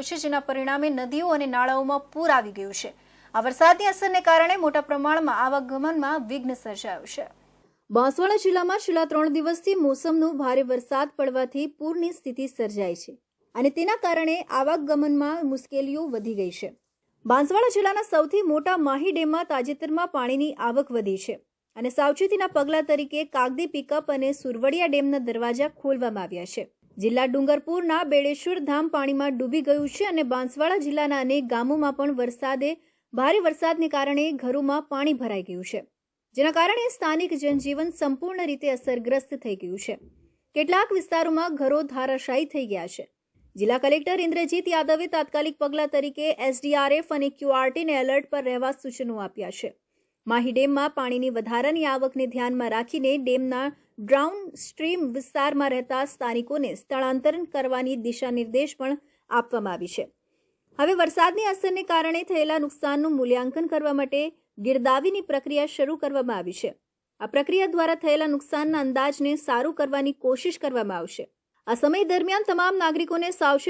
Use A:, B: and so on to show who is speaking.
A: આવ્યો છે, જેના પરિણામે નદીઓ અને નાળાઓમાં પૂર આવી ગયું છે. આ વરસાદની અસરને કારણે મોટા પ્રમાણમાં આવાગમનમાં વિઘ્ન સર્જાયું છે. બાંસવાડા જિલ્લામાં છેલ્લા ત્રણ દિવસથી મોસમનો ભારે વરસાદ પડવાથી પૂરની સ્થિતિ સર્જાઈ છે અને તેના કારણે આવાગમનમાં મુશ્કેલીઓ વધી ગઈ છે. બાંસવાડા જિલ્લાના સૌથી મોટા માહી ડેમમાં તાજેતરમાં પાણીની આવક વધી છે અને સાવચેતીના પગલા તરીકે કાગદી પિકઅપ અને સુરવડિયા ડેમના દરવાજા ખોલવામાં આવ્યા છે. જિલ્લા ડુંગરપુરના બેડેશ્વર ધામ પાણીમાં ડૂબી ગયું છે અને બાંસવાડા જિલ્લાના અનેક ગામોમાં પણ વરસાદે ભારે વરસાદને કારણે ઘરોમાં પાણી ભરાઈ ગયું છે, જેના કારણે સ્થાનિક જનજીવન સંપૂર્ણ રીતે અસરગ્રસ્ત થઈ ગયું છે. કેટલાક વિસ્તારોમાં ઘરો ધારાશાયી થઈ ગયા છે. જિલ્લા કલેક્ટર ઇન્દ્રજીત યાદવે તાત્કાલિક પગલાં તરીકે એસડીઆરએફ અને ક્યુઆરટીને એલર્ટ પર રહેવા સૂચનો આપ્યા છે. માહી ડેમમાં પાણીની વધારાની આવકને ધ્યાનમાં રાખીને ડેમના ડ્રાઉન સ્ટ્રીમ વિસ્તારમાં રહેતા સ્થાનિકોને સ્થળાંતરણ કરવાની દિશા નિર્દેશ પણ આપવામાં આવી છે. હવે વરસાદની અસરને કારણે થયેલા નુકસાનનું મૂલ્યાંકન કરવા માટે ગિરદાવીની પ્રક્રિયા શરૂ કરવામાં આવી છે. આ પ્રક્રિયા દ્વારા થયેલા નુકસાનના અંદાજને સારું કરવાની કોશિશ કરવામાં આવશે. આ સમય દરમિયાન તમામ નાગરિકોને સાવચેત